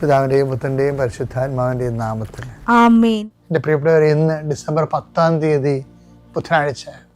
പിതാവിന്റെയും പുത്രന്റെയും പരിശുദ്ധാത്മാവിന്റെയും നാമത്തിൽ. എന്റെ പ്രിയപ്പെട്ടവർ ഇന്ന് ഡിസംബർ പത്താം തീയതി ബുധനാഴ്ച.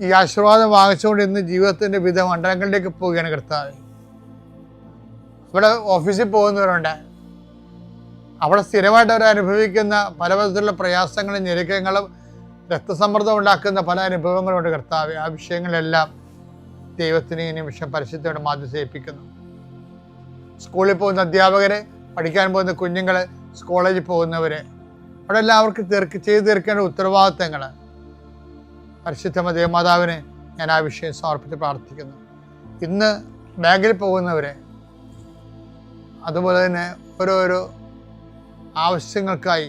ഈ ആശീർവാദം വാങ്ങിച്ചുകൊണ്ട് ഇന്ന് ജീവിതത്തിന്റെ വിവിധ മണ്ഡലങ്ങളിലേക്ക് പോവുകയാണ് കർത്താവ്. ഇവിടെ ഓഫീസിൽ പോകുന്നവരുണ്ട്. അവിടെ സ്ഥിരമായിട്ട് അവർ അനുഭവിക്കുന്ന പല വിധത്തിലുള്ള പ്രയാസങ്ങളും ഞെരുക്കങ്ങളും രക്തസമ്മർദ്ദം ഉണ്ടാക്കുന്ന പല അനുഭവങ്ങളും ഉണ്ട് കർത്താവ്. ആ വിഷയങ്ങളെല്ലാം ദൈവത്തിന് ഈ നിമിഷം പരിശുദ്ധയുടെ മാധ്യസ്ഥ ഏൽപ്പിക്കുന്നു സ്കൂളിൽ പോകുന്ന അധ്യാപകരെ പഠിക്കാൻ പോകുന്ന കുഞ്ഞുങ്ങൾ കോളേജിൽ പോകുന്നവരെ അവിടെ എല്ലാവർക്കും തീർക്ക് ചെയ്തു തീർക്കേണ്ട ഉത്തരവാദിത്തങ്ങൾ പരിശുദ്ധ ദേവമാതാവിന് ഞാൻ ആ വിഷയം സമർപ്പിച്ച് പ്രാർത്ഥിക്കുന്നു. ഇന്ന് ബാങ്കിൽ പോകുന്നവരെ അതുപോലെ തന്നെ ഓരോരോ ആവശ്യങ്ങൾക്കായി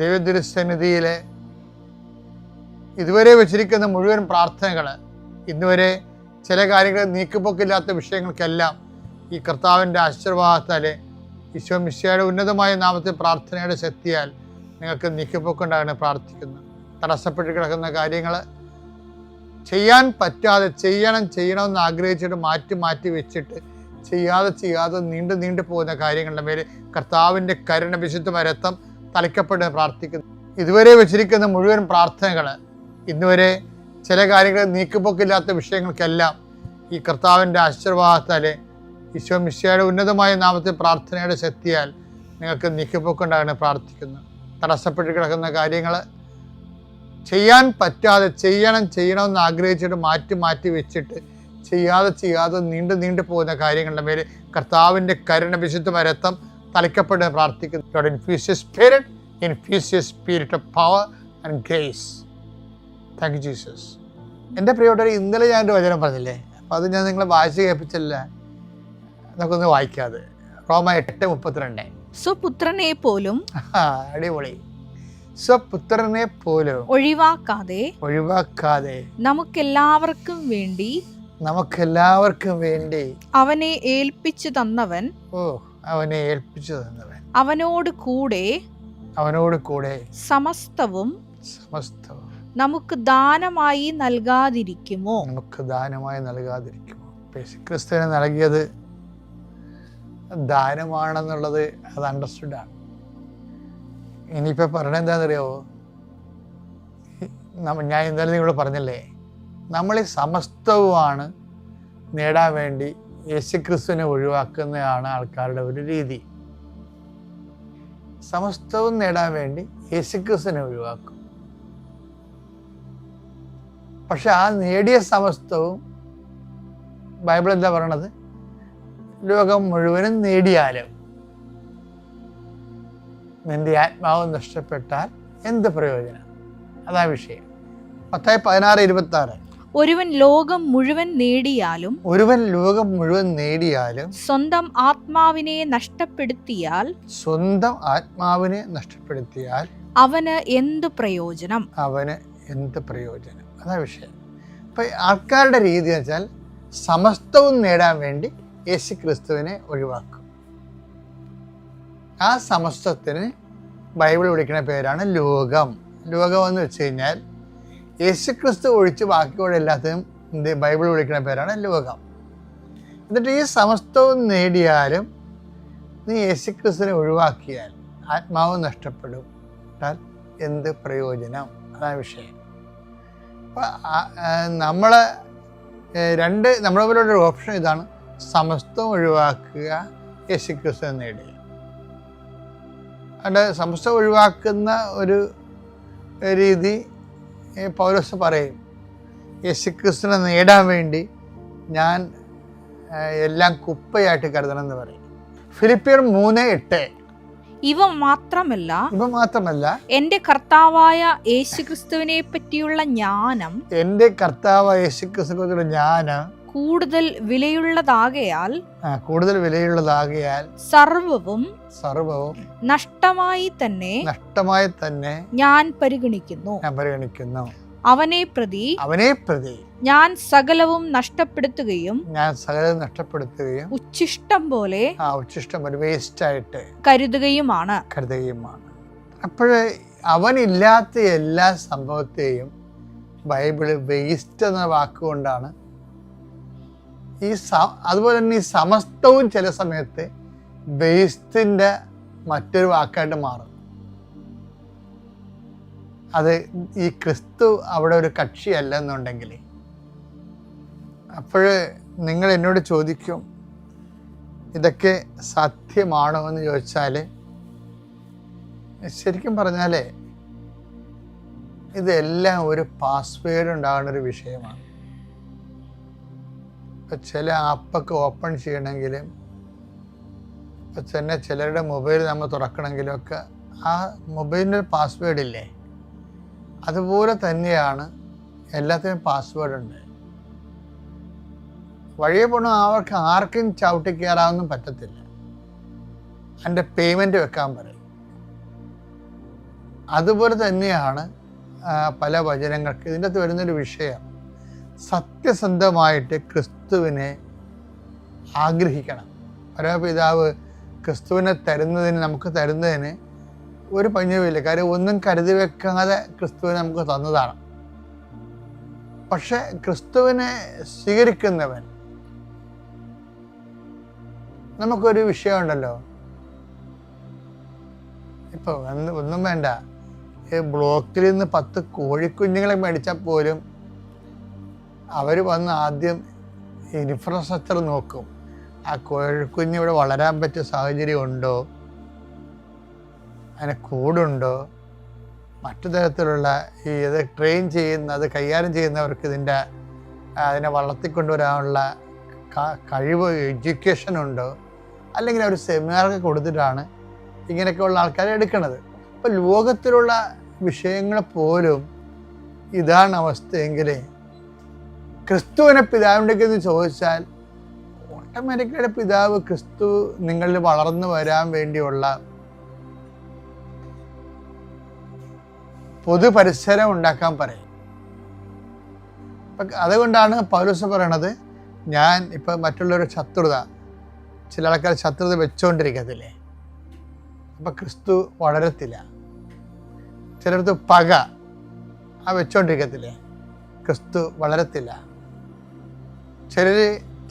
ദൈവദുരുസന്നിധിയിലെ ഇതുവരെ വെച്ചിരിക്കുന്ന മുഴുവൻ പ്രാർത്ഥനകൾ ഇന്നുവരെ ചില കാര്യങ്ങൾ നീക്കുപോക്കില്ലാത്ത വിഷയങ്ങൾക്കെല്ലാം ഈ കർത്താവിന്റെ ആശീർവാദത്താൽ ഈശോ മിശിയുടെ ഉന്നതമായ നാമത്തെ പ്രാർത്ഥനയുടെ ശക്തിയാൽ നിങ്ങൾക്ക് നീക്കിപ്പോക്കുണ്ടാകണം പ്രാർത്ഥിക്കുന്നത് തടസ്സപ്പെട്ട് കിടക്കുന്ന കാര്യങ്ങൾ ചെയ്യാൻ പറ്റാതെ ചെയ്യണം ചെയ്യണമെന്ന് ആഗ്രഹിച്ചിട്ട് മാറ്റി മാറ്റി വെച്ചിട്ട് ചെയ്യാതെ ചെയ്യാതെ നീണ്ടു നീണ്ടു പോകുന്ന കാര്യങ്ങളുടെ മേൽ കർത്താവിന്റെ കരുണ വിശുദ്ധ രക്തം തലയ്ക്കപ്പെട്ട് പ്രാർത്ഥിക്കുന്നു. ഇതുവരെ വെച്ചിരിക്കുന്ന മുഴുവൻ പ്രാർത്ഥനകൾ ഇന്നുവരെ ചില കാര്യങ്ങൾ നീക്കുപോക്കില്ലാത്ത വിഷയങ്ങൾക്കെല്ലാം ഈ കർത്താവിന്റെ ആശീർവാദത്താലെ ഈശോ മിശയുടെ ഉന്നതമായ നാമത്തെ പ്രാർത്ഥനയുടെ ശക്തിയാൽ നിങ്ങൾക്ക് നീക്കിപ്പോക്കൊണ്ടാണ് പ്രാർത്ഥിക്കുന്നു. തടസ്സപ്പെട്ട് കിടക്കുന്ന കാര്യങ്ങൾ ചെയ്യാൻ പറ്റാതെ ചെയ്യണം ചെയ്യണമെന്ന് ആഗ്രഹിച്ചിട്ട് മാറ്റി മാറ്റി വെച്ചിട്ട് ചെയ്യാതെ ചെയ്യാതെ നീണ്ടു നീണ്ടു പോകുന്ന കാര്യങ്ങളുടെ മേൽ കർത്താവിന്റെ കരുണ വിശുദ്ധ രക്തം തലയ്ക്കപ്പെട്ട് പ്രാർത്ഥിക്കുന്നു. Your spirit of power and grace. Thank you Jesus എന്റെ പ്രിയപ്പെട്ടവർ ഇന്നലെ ഞാൻ ഒരു വചനം പറഞ്ഞില്ലേ? അപ്പോൾ അത് ഞാൻ നിങ്ങളെ വായിച്ച് കേൾപ്പിച്ചില്ല. നമുക്കൊന്ന് വായിക്കാതെ. റോമ എട്ട് മുപ്പത്തിരണ്ട്. സ്വപുത്രനെ പോലും അടിപൊളി. സ്വപുത്രനെ പോലും ഒഴിവാക്കാതെ ഒഴിവാക്കാതെ നമുക്കെല്ലാവർക്കും വേണ്ടി നമുക്കെല്ലാവർക്കും വേണ്ടി അവനെ ഏൽപ്പിച്ചു തന്നവൻ ഓ അവനെ ഏൽപ്പിച്ചു തന്നവൻ. അവനോട് കൂടെ അവനോട് കൂടെ സമസ്തവും സമസ്തവും നമുക്ക് ദാനമായി നൽകാതിരിക്കുമോ? നമുക്ക് ദാനമായി നൽകാതിരിക്കുമോ? ക്രിസ്തുവിനെ നൽകിയത് ദാനമാണെന്നുള്ളത് അത് അണ്ടർസ്റ്റുഡ് ആണ്. ഇനിയിപ്പോൾ പറയണത് എന്താണെന്നറിയാവോ? ഞാൻ ഇന്നലെ നിങ്ങളോട് പറഞ്ഞല്ലേ? നമ്മൾ ഈ സമസ്തവുമാണ് നേടാൻ വേണ്ടി യേശുക്രിസ്തുവിനെ ഒഴിവാക്കുന്നതാണ് ആൾക്കാരുടെ ഒരു രീതി. സമസ്തവും നേടാൻ വേണ്ടി യേശുക്രിസ്തുവിനെ ഒഴിവാക്കും. പക്ഷെ ആ നേടിയ സമസ്തവും ബൈബിൾ എന്താ പറയണത്? ലോകം മുഴുവനും നേടിയാലും നിന്റെ ആത്മാവ് നഷ്ടപ്പെട്ടാൽ എന്ത് പ്രയോജനം? അതാ വിഷയം. പത്തായി പതിനാറ് ഇരുപത്തി ആറ് ഒരുവൻ ലോകം മുഴുവൻ നേടിയാലും ഒരുവൻ ലോകം മുഴുവൻ നേടിയാലും സ്വന്തം ആത്മാവിനെ നഷ്ടപ്പെടുത്തിയാൽ സ്വന്തം ആത്മാവിനെ നഷ്ടപ്പെടുത്തിയാൽ അവന് എന്ത് പ്രയോജനം? അവന് എന്ത് പ്രയോജനം? അതാ വിഷയം. അപ്പം ആൾക്കാരുടെ രീതി എന്ന് വെച്ചാൽ സമസ്തവും നേടാൻ വേണ്ടി യേശു ക്രിസ്തുവിനെ ഒഴിവാക്കും ആ സമസ്തത്തിന് ബൈബിൾ വിളിക്കുന്ന പേരാണ് ലോകം. ലോകം എന്ന് വെച്ച് കഴിഞ്ഞാൽ യേശു ക്രിസ്തു ഒഴിച്ച് ബാക്കിയുള്ള എല്ലാത്തിനും എന്ത് ബൈബിൾ വിളിക്കുന്ന പേരാണ് ലോകം. എന്നിട്ട് ഈ സമസ്തവും നേടിയാലും നീ യേശു ക്രിസ്തുവിനെ ഒഴിവാക്കിയാൽ ആത്മാവ് നഷ്ടപ്പെടും. എന്ത് പ്രയോജനം? അതാണ് വിഷയം. അപ്പോൾ നമ്മൾ രണ്ട് നമ്മളെ പോലുള്ള ഓപ്ഷൻ ഇതാണ് സമസ്തം ഒഴിവാക്കുക യേശുക്രിസ്തു നേടുക. അവിടെ സമസ്ത ഒഴിവാക്കുന്ന ഒരു രീതി പൗരസ് പറയും. യേശുക്രിസ്തുവിനെ നേടാൻ വേണ്ടി ഞാൻ എല്ലാം കുപ്പയായിട്ട് കരുതണം എന്ന് പറയും. ഫിലിപ്പിയർ മൂന്ന് എട്ട്. ഇവ മാത്രമല്ല ഇവ മാത്രമല്ല എന്റെ കർത്താവായ യേശുക്രിസ്തുവിനെ പറ്റിയുള്ള ജ്ഞാനം എന്റെ കർത്താവായ യേശുക്രിസ്തുവിനെ ഞാൻ കൂടുതൽ വിലയുള്ളതാകയാൽ കൂടുതൽ വിലയുള്ളതാകയാൽ സർവവും സർവവും നഷ്ടമായി തന്നെ നഷ്ടമായി തന്നെ ഞാൻ പരിഗണിക്കുന്നു. ഞാൻ പരിഗണിക്കുന്നു. അവനെ പ്രതി അവനെ പ്രതി ഞാൻ സകലവും നഷ്ടപ്പെടുത്തുകയും ഞാൻ സകലവും നഷ്ടപ്പെടുത്തുകയും ഉച്ഛിഷ്ടം പോലെ ആ ഉച്ചിഷ്ടം ഒരു വേസ്റ്റ് ആയിട്ട് കരുതുകയുമാണ്. കരുതുകയുമാണ്. അപ്പോഴേ അവനില്ലാത്ത എല്ലാ സംഭവത്തെയും ബൈബിൾ വേസ്റ്റ് എന്ന വാക്കുകൊണ്ടാണ് ഈ സ അതുപോലെ തന്നെ ഈ സമസ്തവും ചില സമയത്ത് വേസ്റ്റിന്റെ മറ്റൊരു വാക്കായിട്ട് മാറും. അത് ഈ ക്രിസ്തു അവിടെ ഒരു കക്ഷിയല്ല എന്നുണ്ടെങ്കിൽ. അപ്പോൾ നിങ്ങൾ എന്നോട് ചോദിക്കും ഇതൊക്കെ സത്യമാണോ എന്ന് ചോദിച്ചാൽ ശരിക്കും പറഞ്ഞാൽ ഇതെല്ലാം ഒരു പാസ്വേഡ് ഉണ്ടാകുന്ന ഒരു വിഷയമാണ്. ഇപ്പം ചില ആപ്പൊക്കെ ഓപ്പൺ ചെയ്യണമെങ്കിലും ഇപ്പം തന്നെ ചിലരുടെ മൊബൈൽ നമ്മൾ തുറക്കണമെങ്കിലും ഒക്കെ ആ മൊബൈലിന്റെ പാസ്വേഡ് ഇല്ലേ? അതുപോലെ തന്നെയാണ് എല്ലാത്തിനും പാസ്വേഡ് ഉണ്ട്. വഴിയെ പോണ അവർക്ക് ആർക്കും ചവിട്ടി കയറാവുന്നും പറ്റത്തില്ല. അതിന്റെ പേയ്മെന്റ് വെക്കാൻ പറയും. അതുപോലെ തന്നെയാണ് പല വചനങ്ങൾക്ക് ഇതിന്റെ അകത്ത് വരുന്നൊരു വിഷയം. സത്യസന്ധമായിട്ട് ക്രിസ്തുവിനെ ആഗ്രഹിക്കണം. പരമപിതാവ് ക്രിസ്തുവിനെ തരുന്നതിന് നമുക്ക് തരുന്നതിന് ഒരു പഞ്ഞവുമില്ല കാര്യം ഒന്നും കരുതി വെക്കാതെ ക്രിസ്തുവിനെ നമുക്ക് തന്നതാണ്. പക്ഷെ ക്രിസ്തുവിനെ സ്വീകരിക്കുന്നവൻ നമുക്കൊരു വിഷയമുണ്ടല്ലോ. ഇപ്പോൾ ഒന്നും വേണ്ട. ഈ ബ്ലോക്കിൽ നിന്ന് പത്ത് കോഴിക്കുഞ്ഞുങ്ങളെ മേടിച്ചാൽ പോലും അവർ വന്ന് ആദ്യം ഇൻഫ്രാസ്ട്രക്ചർ നോക്കും. ആ കോഴിക്കുഞ്ഞ് ഇവിടെ വളരാൻ പറ്റിയ സാഹചര്യം ഉണ്ടോ? അതിന് കൂടുണ്ടോ? മറ്റു തരത്തിലുള്ള ഈ ഇത് ട്രെയിൻ ചെയ്യുന്ന അത് കൈകാര്യം ചെയ്യുന്നവർക്ക് ഇതിന്റെ അതിനെ വളർത്തിക്കൊണ്ടുവരാനുള്ള കഴിവ് എഡ്യൂക്കേഷൻ ഉണ്ടോ? അല്ലെങ്കിൽ അവർ സെമിനാറൊക്കെ കൊടുത്തിട്ടാണ് ഇങ്ങനെയൊക്കെയുള്ള ആൾക്കാരെ എടുക്കുന്നത് അപ്പോൾ ലോകത്തിലുള്ള വിഷയങ്ങൾ പോലും ഇതാണ് അവസ്ഥയെങ്കിൽ ക്രിസ്തുവിനെ പിതാവിന്റെക്ക് എന്ന് ചോദിച്ചാൽ ഓട്ടോമാറ്റിക്കായിട്ട് പിതാവ് ക്രിസ്തു നിങ്ങളിൽ വളർന്നു വരാൻ വേണ്ടിയുള്ള പൊതു പരിസരം ഉണ്ടാക്കാൻ പറയും. അതുകൊണ്ടാണ് പൗലോസ് പറയണത് ഞാൻ ഇപ്പം മറ്റുള്ളവരുടെ ശത്രുത ചില ആൾക്കാർ ശത്രുത വെച്ചുകൊണ്ടിരിക്കത്തില്ലേ അപ്പം ക്രിസ്തു വളരത്തില്ല. ചിലടത്ത് പക ആ വെച്ചുകൊണ്ടിരിക്കത്തില്ലേ ക്രിസ്തു വളരത്തില്ല. ചിലർ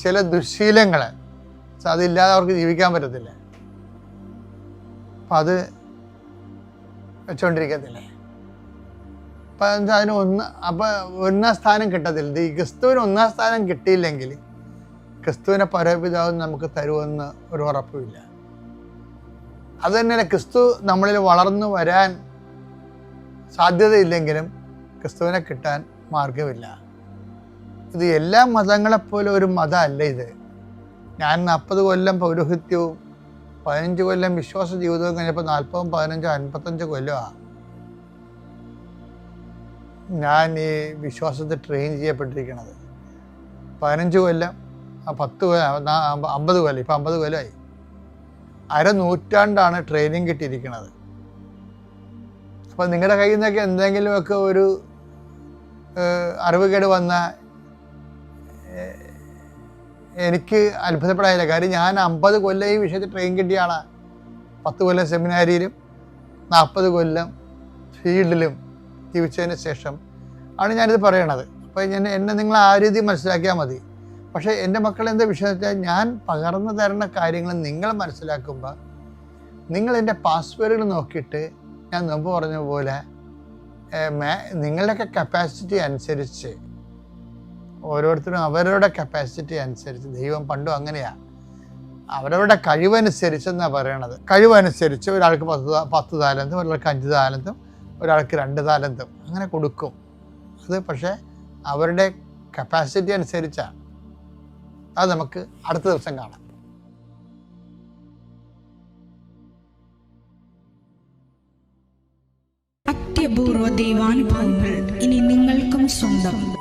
ചില ദുശീലങ്ങൾ അതില്ലാതെ അവർക്ക് ജീവിക്കാൻ പറ്റത്തില്ല. അപ്പം അത് വെച്ചുകൊണ്ടിരിക്കത്തില്ലേ അപ്പം അതിന് ഒന്ന് അപ്പം ഒന്നാം സ്ഥാനം കിട്ടത്തില്ല. ഈ ക്രിസ്തുവിന് ഒന്നാം സ്ഥാനം കിട്ടിയില്ലെങ്കിൽ ക്രിസ്തുവിനെ പരപിതാവ് നമുക്ക് തരുമെന്ന് ഒരു ഉറപ്പുമില്ല. അത് തന്നെയല്ല ക്രിസ്തു നമ്മളിൽ വളർന്നു വരാൻ സാധ്യതയില്ലെങ്കിലും ക്രിസ്തുവിനെ കിട്ടാൻ മാർഗമില്ല ഇത് എല്ലാ മതങ്ങളെപ്പോലെ ഒരു മതമല്ല ഇത്. ഞാൻ നാൽപ്പത് കൊല്ലം പൗരോഹിത്യവും പതിനഞ്ച് കൊല്ലം വിശ്വാസ ജീവിതവും കഴിഞ്ഞപ്പോൾ നാൽപ്പതും പതിനഞ്ചും അൻപത്തഞ്ച് കൊല്ലമാണ് ഞാൻ ഈ വിശ്വാസത്തിൽ ട്രെയിൻ ചെയ്യപ്പെട്ടിരിക്കുന്നത് പതിനഞ്ച് കൊല്ലം പത്ത് കൊല്ലം അമ്പത് കൊല്ലം ഇപ്പം അമ്പത് കൊല്ലമായി. അര നൂറ്റാണ്ടാണ് ട്രെയിനിങ് കിട്ടിയിരിക്കുന്നത് അപ്പം നിങ്ങളുടെ കയ്യിൽ നിന്നൊക്കെ എന്തെങ്കിലുമൊക്കെ ഒരു അറിവുകേട് വന്ന എനിക്ക് അത്ഭുതപ്പെടാനില്ല. കാര്യം ഞാൻ അമ്പത് കൊല്ലം ഈ വിഷയത്തിൽ ട്രെയിൻ കിട്ടിയ ആളാണ് പത്ത് കൊല്ലം സെമിനാരിയിലും നാൽപ്പത് കൊല്ലം ഫീൽഡിലും ജീവിച്ചതിന് ശേഷം ആണ് ഞാനിത് പറയണത്. അപ്പോൾ ഞാൻ എന്നെ നിങ്ങൾ ആ രീതി മനസ്സിലാക്കിയാൽ മതി. പക്ഷേ എന്റെ മക്കൾ എന്താ വിഷയം വെച്ചാൽ ഞാൻ പകർന്നു തരുന്ന കാര്യങ്ങൾ നിങ്ങൾ മനസ്സിലാക്കുമ്പോൾ നിങ്ങൾ എന്റെ പാസ്വേഡുകൾ നോക്കിയിട്ട് ഞാൻ മുമ്പ് പറഞ്ഞ പോലെ നിങ്ങളുടെയൊക്കെ കപ്പാസിറ്റി അനുസരിച്ച് ഓരോരുത്തരും അവരുടെ കപ്പാസിറ്റി അനുസരിച്ച്. ദൈവം പണ്ടും അങ്ങനെയാണ് അവരവരുടെ കഴിവനുസരിച്ചെന്നാണ് പറയണത്. കഴിവനുസരിച്ച് ഒരാൾക്ക് പത്ത് പത്ത് താലന്തും ഒരാൾക്ക് അഞ്ച് താലന്തും ഒരാൾക്ക് രണ്ട് താലന്തും അങ്ങനെ കൊടുക്കും. അത് പക്ഷേ അവരുടെ കപ്പാസിറ്റി അനുസരിച്ചാണ് അത് നമുക്ക് അടുത്ത ദിവസം കാണാം. അത്യപൂർവ ദൈവാനുഭവങ്ങൾ ഇനി നിങ്ങൾക്കും സ്വന്തം.